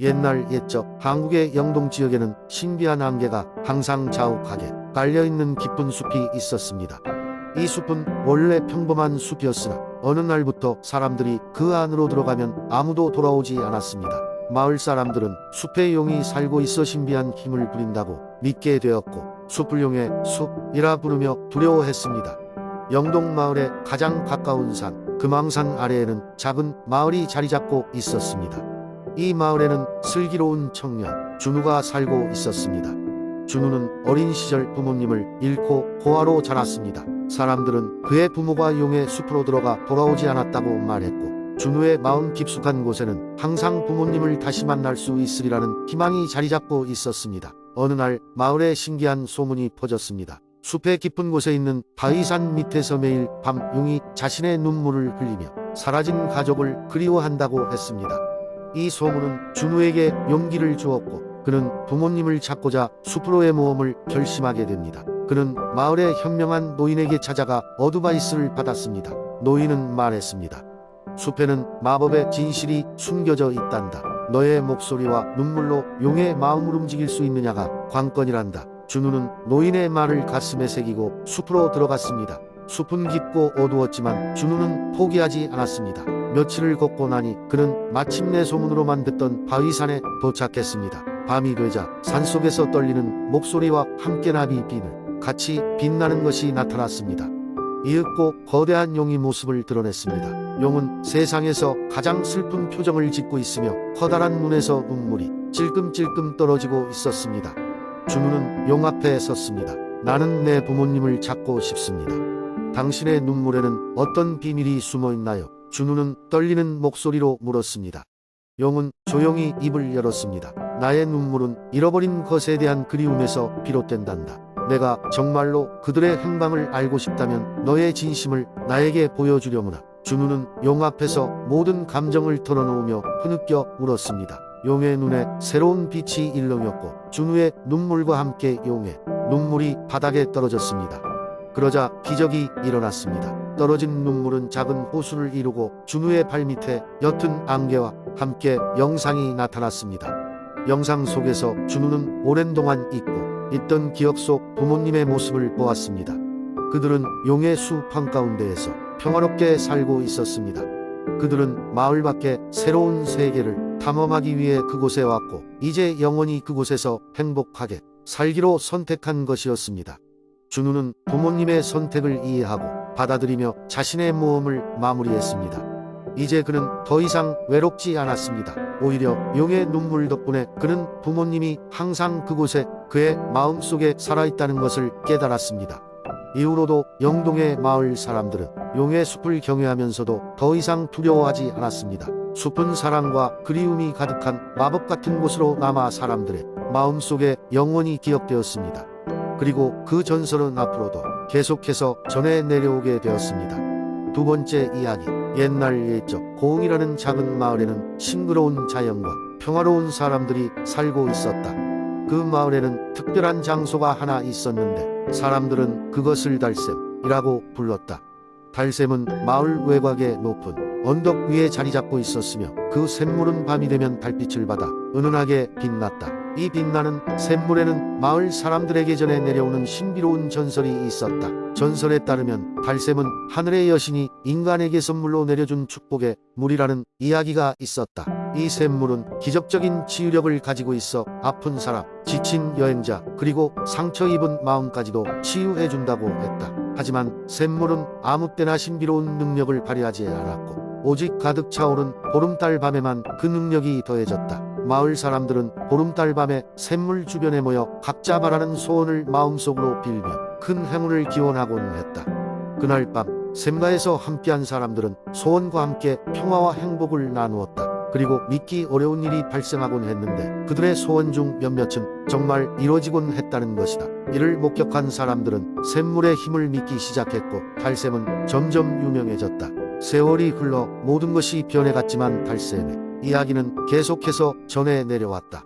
옛날 옛적 한국의 영동 지역에는 신비한 안개가 항상 자욱하게 깔려있는 깊은 숲이 있었습니다. 이 숲은 원래 평범한 숲이었으나 어느 날부터 사람들이 그 안으로 들어가면 아무도 돌아오지 않았습니다. 마을 사람들은 숲에 용이 살고 있어 신비한 힘을 부린다고 믿게 되었고 숲을 용의 숲이라 부르며 두려워했습니다. 영동 마을의 가장 가까운 산 금왕산 아래에는 작은 마을이 자리 잡고 있었습니다. 이 마을에는 슬기로운 청년 준우가 살고 있었습니다. 준우는 어린 시절 부모님을 잃고 고아로 자랐습니다. 사람들은 그의 부모가 용의 숲으로 들어가 돌아오지 않았다고 말했고 준우의 마음 깊숙한 곳에는 항상 부모님을 다시 만날 수 있으리라는 희망이 자리 잡고 있었습니다. 어느 날 마을에 신기한 소문이 퍼졌습니다. 숲의 깊은 곳에 있는 바위산 밑에서 매일 밤 용이 자신의 눈물을 흘리며 사라진 가족을 그리워한다고 했습니다. 이 소문은 준우에게 용기를 주었고 그는 부모님을 찾고자 숲으로의 모험을 결심하게 됩니다. 그는 마을의 현명한 노인에게 찾아가 어드바이스를 받았습니다. 노인은 말했습니다. 숲에는 마법의 진실이 숨겨져 있단다. 너의 목소리와 눈물로 용의 마음을 움직일 수 있느냐가 관건이란다. 준우는 노인의 말을 가슴에 새기고 숲으로 들어갔습니다. 숲은 깊고 어두웠지만 준우는 포기하지 않았습니다. 며칠을 걷고 나니 그는 마침내 소문으로만 듣던 바위산에 도착했습니다. 밤이 되자 산속에서 떨리는 목소리와 함께 나비 비늘 같이 빛나는 것이 나타났습니다. 이윽고 거대한 용이 모습을 드러냈습니다. 용은 세상에서 가장 슬픈 표정을 짓고 있으며 커다란 눈에서 눈물이 찔끔찔끔 떨어지고 있었습니다. 준우는 용 앞에 섰습니다. 나는 내 부모님을 찾고 싶습니다. 당신의 눈물에는 어떤 비밀이 숨어 있나요? 준우는 떨리는 목소리로 물었습니다. 용은 조용히 입을 열었습니다. 나의 눈물은 잃어버린 것에 대한 그리움에서 비롯된단다. 내가 정말로 그들의 행방을 알고 싶다면 너의 진심을 나에게 보여주려무나. 준우는 용 앞에서 모든 감정을 털어놓으며 흐느껴 울었습니다. 용의 눈에 새로운 빛이 일렁였고 준우의 눈물과 함께 용의 눈물이 바닥에 떨어졌습니다. 그러자 기적이 일어났습니다. 떨어진 눈물은 작은 호수를 이루고 준우의 발밑에 옅은 안개와 함께 영상이 나타났습니다. 영상 속에서 준우는 오랜 동안 잊고 있던 기억 속 부모님의 모습을 보았습니다. 그들은 용의 숲 한가운데에서 평화롭게 살고 있었습니다. 그들은 마을 밖에 새로운 세계를 탐험하기 위해 그곳에 왔고 이제 영원히 그곳에서 행복하게 살기로 선택한 것이었습니다. 준우는 부모님의 선택을 이해하고 받아들이며 자신의 모험을 마무리했습니다. 이제 그는 더 이상 외롭지 않았습니다. 오히려 용의 눈물 덕분에 그는 부모님이 항상 그곳에 그의 마음속에 살아있다는 것을 깨달았습니다. 이후로도 영동의 마을 사람들은 용의 숲을 경외하면서도 더 이상 두려워하지 않았습니다. 숲은 사랑과 그리움이 가득한 마법 같은 곳으로 남아 사람들의 마음속에 영원히 기억되었습니다. 그리고 그 전설은 앞으로도 계속해서 전해 내려오게 되었습니다. 두 번째 이야기. 옛날 옛적 고흥이라는 작은 마을에는 싱그러운 자연과 평화로운 사람들이 살고 있었다. 그 마을에는 특별한 장소가 하나 있었는데 사람들은 그것을 달샘이라고 불렀다. 달샘은 마을 외곽의 높은 언덕 위에 자리 잡고 있었으며 그 샘물은 밤이 되면 달빛을 받아 은은하게 빛났다. 이 빛나는 샘물에는 마을 사람들에게 전해 내려오는 신비로운 전설이 있었다. 전설에 따르면 달샘은 하늘의 여신이 인간에게 선물로 내려준 축복의 물이라는 이야기가 있었다. 이 샘물은 기적적인 치유력을 가지고 있어 아픈 사람, 지친 여행자, 그리고 상처 입은 마음까지도 치유해준다고 했다. 하지만 샘물은 아무 때나 신비로운 능력을 발휘하지 않았고 오직 가득 차오른 보름달 밤에만 그 능력이 더해졌다. 마을 사람들은 보름달 밤에 샘물 주변에 모여 각자 바라는 소원을 마음속으로 빌며 큰 행운을 기원하곤 했다. 그날 밤 샘가에서 함께한 사람들은 소원과 함께 평화와 행복을 나누었다. 그리고 믿기 어려운 일이 발생하곤 했는데 그들의 소원 중 몇몇은 정말 이루어지곤 했다는 것이다. 이를 목격한 사람들은 샘물의 힘을 믿기 시작했고 달샘은 점점 유명해졌다. 세월이 흘러 모든 것이 변해갔지만 달샘의 이야기는 계속해서 전해 내려왔다.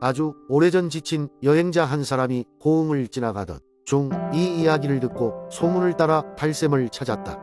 아주 오래전 지친 여행자 한 사람이 고흥을 지나가던 중 이 이야기를 듣고 소문을 따라 달샘을 찾았다.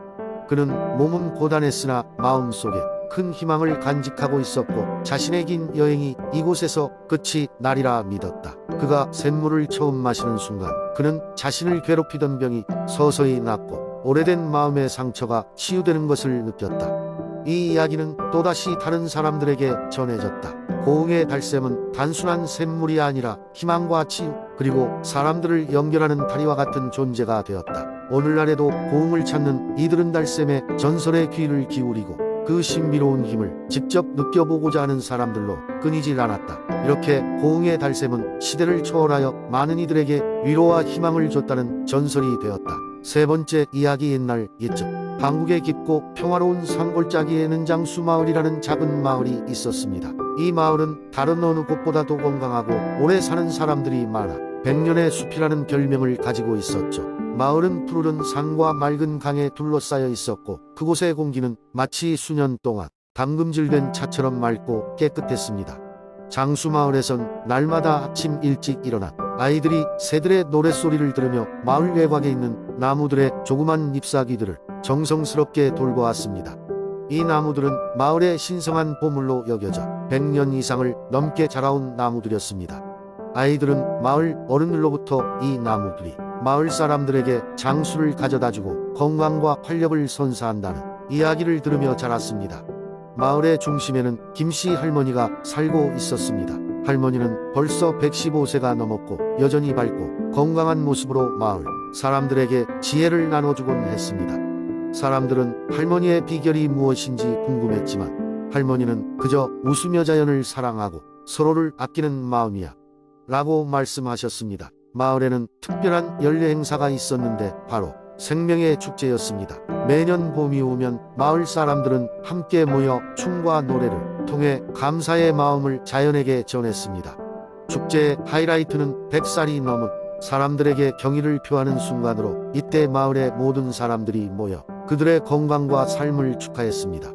그는 몸은 고단했으나 마음속에 큰 희망을 간직하고 있었고 자신의 긴 여행이 이곳에서 끝이 나리라 믿었다. 그가 샘물을 처음 마시는 순간 그는 자신을 괴롭히던 병이 서서히 낫고 오래된 마음의 상처가 치유되는 것을 느꼈다. 이 이야기는 또다시 다른 사람들에게 전해졌다. 고흥의 달샘은 단순한 샘물이 아니라 희망과 치유 그리고 사람들을 연결하는 다리와 같은 존재가 되었다. 오늘날에도 고흥을 찾는 이들은 달샘의 전설에 귀를 기울이고 그 신비로운 힘을 직접 느껴보고자 하는 사람들로 끊이질 않았다. 이렇게 고흥의 달샘은 시대를 초월하여 많은 이들에게 위로와 희망을 줬다는 전설이 되었다. 세 번째 이야기 옛날 옛적 한국의 깊고 평화로운 산골짜기에는 장수마을이라는 작은 마을이 있었습니다. 이 마을은 다른 어느 곳보다도 건강하고 오래 사는 사람들이 많아 백년의 숲이라는 별명을 가지고 있었죠. 마을은 푸르른 산과 맑은 강에 둘러싸여 있었고 그곳의 공기는 마치 수년 동안 담금질된 차처럼 맑고 깨끗했습니다. 장수마을에선 날마다 아침 일찍 일어나 아이들이 새들의 노랫소리를 들으며 마을 외곽에 있는 나무들의 조그만 잎사귀들을 정성스럽게 돌보았습니다. 이 나무들은 마을의 신성한 보물로 여겨져 100년 이상을 넘게 자라온 나무들이었습니다. 아이들은 마을 어른들로부터 이 나무들이 마을 사람들에게 장수를 가져다주고 건강과 활력을 선사한다는 이야기를 들으며 자랐습니다. 마을의 중심에는 김씨 할머니가 살고 있었습니다. 할머니는 벌써 115세가 넘었고 여전히 밝고 건강한 모습으로 마을 사람들에게 지혜를 나눠주곤 했습니다. 사람들은 할머니의 비결이 무엇인지 궁금했지만 할머니는 그저 웃으며 자연을 사랑하고 서로를 아끼는 마음이야 라고 말씀하셨습니다. 마을에는 특별한 연례 행사가 있었는데 바로 생명의 축제였습니다. 매년 봄이 오면 마을 사람들은 함께 모여 춤과 노래를 통해 감사의 마음을 자연에게 전했습니다. 축제의 하이라이트는 100살이 넘은 사람들에게 경의를 표하는 순간으로 이때 마을의 모든 사람들이 모여 그들의 건강과 삶을 축하했습니다.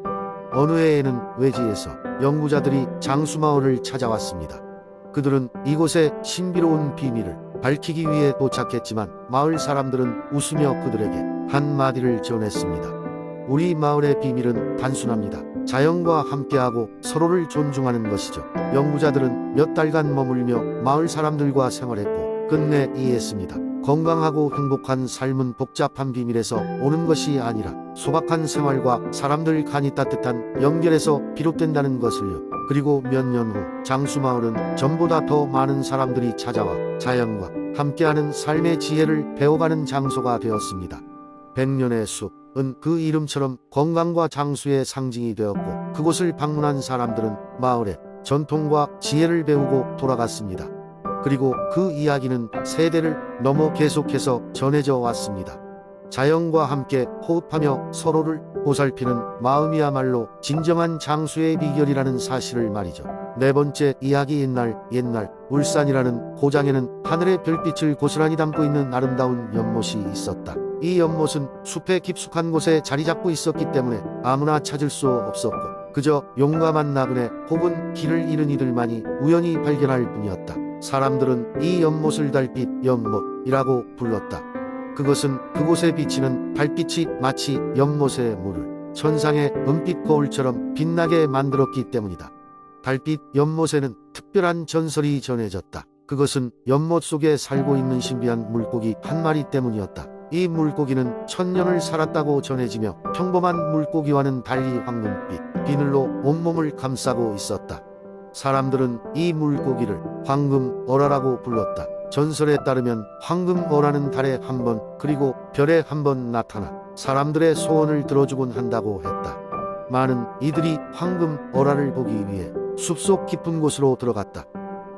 어느 해에는 외지에서 연구자들이 장수마을을 찾아왔습니다. 그들은 이곳의 신비로운 비밀을 밝히기 위해 도착했지만 마을 사람들은 웃으며 그들에게 한마디를 전했습니다. 우리 마을의 비밀은 단순합니다. 자연과 함께하고 서로를 존중하는 것이죠. 연구자들은 몇 달간 머물며 마을 사람들과 생활했고 끝내 이해했습니다. 건강하고 행복한 삶은 복잡한 비밀에서 오는 것이 아니라 소박한 생활과 사람들 간이 따뜻한 연결에서 비롯된다는 것을요. 그리고 몇 년 후 장수마을은 전보다 더 많은 사람들이 찾아와 자연과 함께하는 삶의 지혜를 배워가는 장소가 되었습니다. 백년의 숲은 그 이름처럼 건강과 장수의 상징이 되었고 그곳을 방문한 사람들은 마을의 전통과 지혜를 배우고 돌아갔습니다. 그리고 그 이야기는 세대를 넘어 계속해서 전해져 왔습니다. 자연과 함께 호흡하며 서로를 보살피는 마음이야말로 진정한 장수의 비결이라는 사실을 말이죠. 네 번째 이야기 옛날 옛날 울산이라는 고장에는 하늘의 별빛을 고스란히 담고 있는 아름다운 연못이 있었다. 이 연못은 숲의 깊숙한 곳에 자리 잡고 있었기 때문에 아무나 찾을 수 없었고 그저 용감한 나그네 혹은 길을 잃은 이들만이 우연히 발견할 뿐이었다. 사람들은 이 연못을 달빛 연못이라고 불렀다. 그것은 그곳에 비치는 달빛이 마치 연못의 물을 천상의 은빛 거울처럼 빛나게 만들었기 때문이다. 달빛 연못에는 특별한 전설이 전해졌다. 그것은 연못 속에 살고 있는 신비한 물고기 한 마리 때문이었다. 이 물고기는 천년을 살았다고 전해지며 평범한 물고기와는 달리 황금빛 비늘로 온몸을 감싸고 있었다. 사람들은 이 물고기를 황금 어라라고 불렀다. 전설에 따르면 황금 어라는 달에 한 번 그리고 별에 한 번 나타나 사람들의 소원을 들어주곤 한다고 했다. 많은 이들이 황금 어라를 보기 위해 숲속 깊은 곳으로 들어갔다.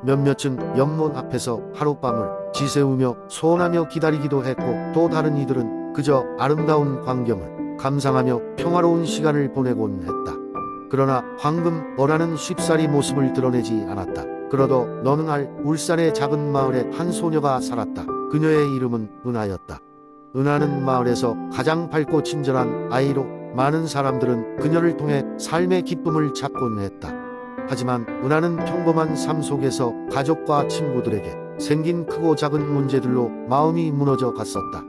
몇몇은 연못 앞에서 하룻밤을 지새우며 소원하며 기다리기도 했고 또 다른 이들은 그저 아름다운 광경을 감상하며 평화로운 시간을 보내곤 했다. 그러나 황금 어라는 쉽사리 모습을 드러내지 않았다. 그러도 너는 알 울산의 작은 마을에 한 소녀가 살았다. 그녀의 이름은 은하였다. 은하는 마을에서 가장 밝고 친절한 아이로 많은 사람들은 그녀를 통해 삶의 기쁨을 찾곤 했다. 하지만 은하는 평범한 삶 속에서 가족과 친구들에게 생긴 크고 작은 문제들로 마음이 무너져 갔었다.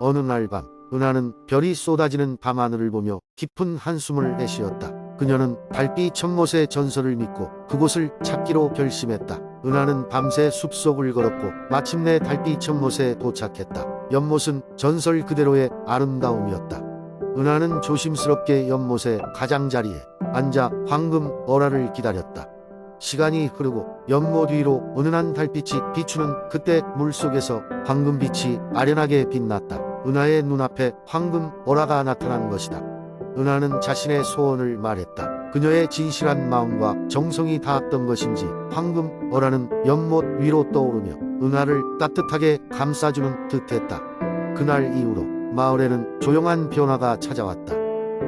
어느 날 밤, 은하는 별이 쏟아지는 밤하늘을 보며 깊은 한숨을 내쉬었다. 그녀는 달빛 천못의 전설을 믿고 그곳을 찾기로 결심했다. 은하는 밤새 숲속을 걸었고 마침내 달빛 천못에 도착했다. 연못은 전설 그대로의 아름다움이었다. 은하는 조심스럽게 연못의 가장자리에 앉아 황금 어라를 기다렸다. 시간이 흐르고 연못 위로 은은한 달빛이 비추는 그때 물속에서 황금빛이 아련하게 빛났다. 은하의 눈앞에 황금 어라가 나타난 것이다. 은하는 자신의 소원을 말했다. 그녀의 진실한 마음과 정성이 닿았던 것인지 황금 어라는 연못 위로 떠오르며 은하를 따뜻하게 감싸주는 듯했다. 그날 이후로 마을에는 조용한 변화가 찾아왔다.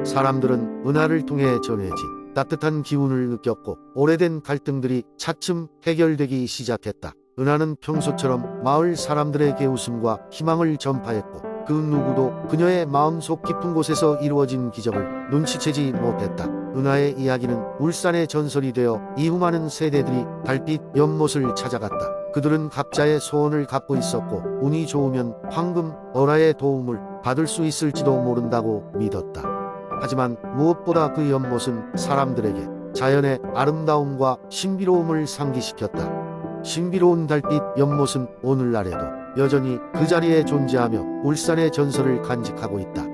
사람들은 은하를 통해 전해진 따뜻한 기운을 느꼈고 오래된 갈등들이 차츰 해결되기 시작했다. 은하는 평소처럼 마을 사람들에게 웃음과 희망을 전파했고 그 누구도 그녀의 마음속 깊은 곳에서 이루어진 기적을 눈치채지 못했다. 은하의 이야기는 울산의 전설이 되어 이후 많은 세대들이 달빛 연못을 찾아갔다. 그들은 각자의 소원을 갖고 있었고 운이 좋으면 황금 어라의 도움을 받을 수 있을지도 모른다고 믿었다. 하지만 무엇보다 그 연못은 사람들에게 자연의 아름다움과 신비로움을 상기시켰다. 신비로운 달빛 연못은 오늘날에도 여전히 그 자리에 존재하며 울산의 전설을 간직하고 있다.